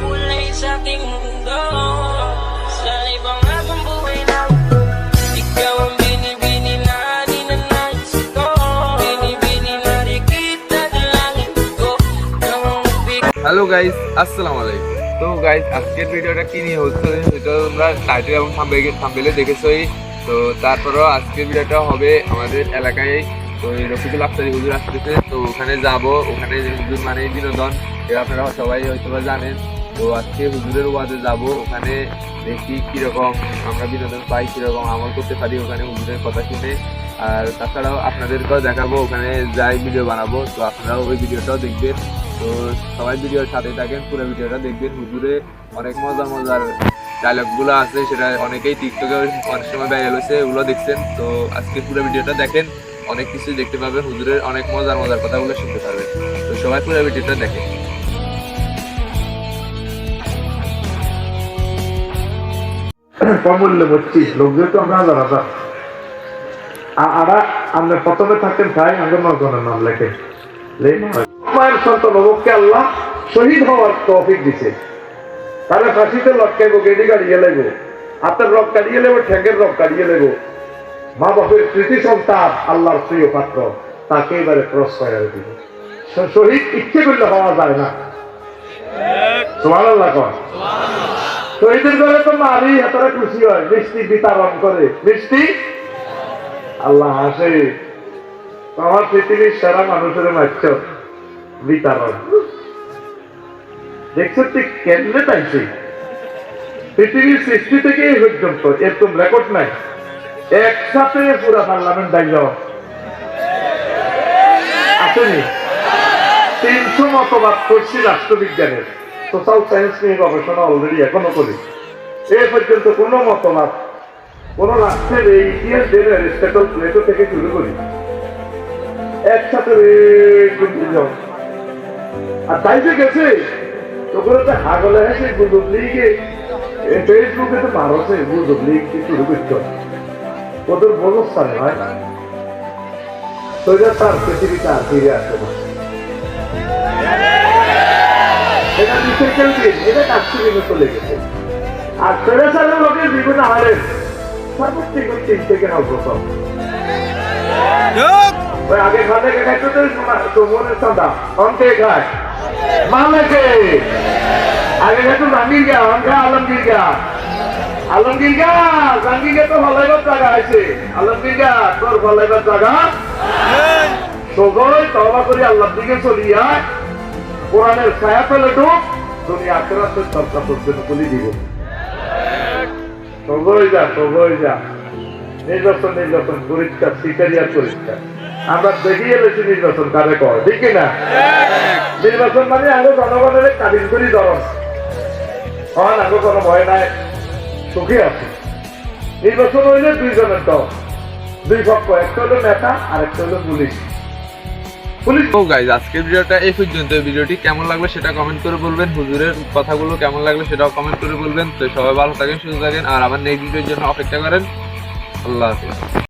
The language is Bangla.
kulay sa ating mundo. Sa ibang akong buhay na Ikaw ang binibini na ninanais ko. Binibini na di kita dalangin ko. Hello guys আসসালামু আলাইকুম তো গাইস আজকের ভিডিওটা কি নিয়ে হচ্ছে? সেটা তোমরা টাইটেল এবং থাম্বেলের থাম্বেলে দেখেছই। তো, তারপরও আজকের ভিডিওটা হবে আমাদের এলাকায়। তো রফিকুল আফতারি হুজুর আসতেছে। তো, ওখানে যাব। ওখানে হুজুর মানে বিনোদন এটা আপনারা সবাই হয়তো জানেন। তো আজকে হুজুরের ওয়াজে যাব, ওখানে দেখি কীরকম, আমরা বিনোদন পাই কীরকম, আমল করতে পারি ওখানে হুজুরের কথা শুনে। আর তাছাড়াও আপনাদেরকেও দেখাবো, ওখানে যাই ভিডিও বানাবো, তো আপনারাও ওই ভিডিওটাও দেখবেন। তো সবাই ভিডিওর সাথে থাকেন, পুরো ভিডিওটা দেখবেন। হুজুরে অনেক মজার মজার ডায়লগগুলো আছে, সেটা অনেকেই টিকটকে অনেক সময় ভাইরাল হয়েছে ওগুলো দেখছেন। তো আজকে পুরো ভিডিওটা দেখেন, অনেক কিছু দেখতে পাবেন, হুজুরের অনেক মজার মজার কথাগুলো শুনতে পারবেন। তো সবাই পুরো ভিডিওটা দেখেন। কমূল্য বলছি লোকজন তো আমরা হাজার হাজার আরা আমরা প্রথমে থাকেন তাই আমাদের নজনের নাম লেখে মায়ের সন্তান অবকে আল্লাহ? শহীদ হওয়ার তৌফিক দিছে। তাহলে ফাঁসিতে লটকাইব, গেডি গাড়িয়ে লেগো হাতের রক কাটিয়ে লেবো ঠ্যাঙ্গের রক কাটিয়ে লেবো মা বাপের কৃতি সন্তান, আল্লাহর প্রিয় পাত্র, তাকে এবারে ক্রস করে দিব। শহীদ ইচ্ছে করলে হওয়া যায় না। সোমান আল্লাহ শহীদের ঘরে তো মারি, এতটা খুশি হয়। মিষ্টি বিতরণ করে। মিষ্টি? আল্লাহ হাসে। আমার পৃথিবীর সেরা মানুষের মাছ বিতরণ। দেখছ তুই কেমনে পাইছি? পৃথিবীর সৃষ্টি থেকে এই পর্যন্ত এরকম রেকর্ড নাই। একসাথে পুরা পার্লামেন্ট দায়ী আসেনি? তিনশো মতবাদ করছি রাষ্ট্রবিজ্ঞানের। সোশ্যাল সায়েন্স নিয়ে গবেষণা অলরেডি এখনও করি। এ পর্যন্ত কোনো মতবাদ কোনো রাষ্ট্রের এই ইতিহাস জেনে অ্যারিস্টটল প্লেটো থেকে শুরু করি। একসাথে। আর তাই যে গেছে তখন তো হাগলে হেসে গুজব লিগে। ফেসবুকে তো ভারতে গুজব লিগ শুরু করতে ওদের ব্যবস্থা নয় সোজা তার পৃথিবীতে ফিরে আসে না। এটা রিসাইকেল দিন এটা কাশ্মীরে চলে গেছে? আর ছেড়ে লোকের জীবনে হারেন সর্বোচ্চ তিন থেকে প্রথম ওই আগে ঘরে তো সুমনের সাদা অন্তে খায় মালাকে আগে খাইতো জাঙ্গির গা অঙ্কা আলমগীর গা আলমগীর গা জাঙ্গির গা তো ভালাইবার জায়গা আছে। আলমগীর গা তোর ভালাইবার জায়গা? সবাই তবা করে আল্লাহর দিকে চলিয়া কোরআনের ছায়া পেলে ঢুক দুনিয়া আখেরাতের চর্চা করতে বলি দিব। সবই যা সবই যা নির্বাচন নির্বাচন, পরীক্ষা সিকারিয়ার পরীক্ষা। আমরা দেখিয়ে এলেছি নির্বাচন কারে কর ঠিক কি না? নির্বাচন মানে আগে জনগণের কাবিন করি ধরন। হয় আগে কোনো ভয় নাই, সুখী আছে। নির্বাচন হইলে দুইজনের দল। দুই পক্ষ, একটা হলো নেতা আর একটা হলো পুলিশ। তো গাইজ আজকের ভিডিওটা এই পর্যন্ত। ভিডিওটি কেমন লাগল সেটা কমেন্ট করে বলবেন। হুজুরের কথাগুলো কেমন লাগল সেটাও কমেন্ট করে বলবেন। তো সবাই ভালো থাকেন, সুস্থ থাকেন। আর আমার নেক্সট ভিডিওর জন্য অপেক্ষা করেন। আল্লাহ হাফিজ।